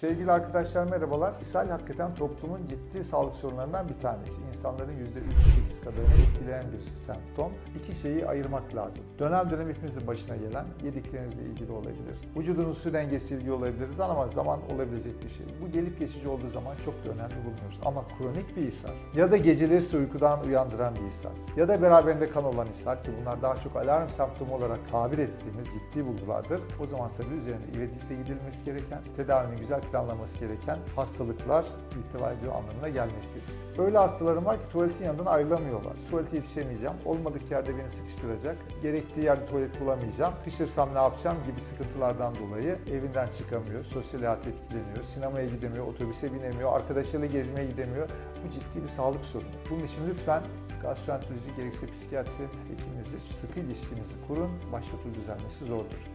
Sevgili arkadaşlar merhabalar. İshal hakikaten toplumun ciddi sağlık sorunlarından bir tanesi. İnsanların %3-8 kadarını etkileyen bir semptom. İki şeyi ayırmak lazım. Dönem dönem hepimizin başına gelen yediklerinizle ilgili olabilir. Vücudunuzun su dengesiyle ilgili olabilir. Zaman zaman olabilecek bir şey. Bu gelip geçici olduğu zaman çok da önemli bulmuyoruz. Ama kronik bir ishal ya da geceleri sizi uykudan uyandıran bir ishal ya da beraberinde kan olan ishal ki bunlar daha çok alarm semptomu olarak tabir ettiğimiz ciddi bulgulardır. O zaman tabii üzerinde ivedilikle gidilmesi gereken, tedavinin güzel planlaması gereken hastalıklar ihtiva ediyor anlamına gelmektedir. Öyle hastalarım var ki tuvaletin yanından ayrılamıyorlar. Tuvalete yetişemeyeceğim, olmadık yerde beni sıkıştıracak, gerektiği yerde tuvalet bulamayacağım, sıkışırsam ne yapacağım gibi sıkıntılardan dolayı evinden çıkamıyor, sosyal hayatı etkileniyor, sinemaya gidemiyor, otobüse binemiyor, arkadaşlarıyla gezmeye gidemiyor. Bu ciddi bir sağlık sorunu. Bunun için lütfen gastroenteroloji gerekse psikiyatri hekiminizle sıkı ilişkinizi kurun. Başka türlü düzelmesi zordur.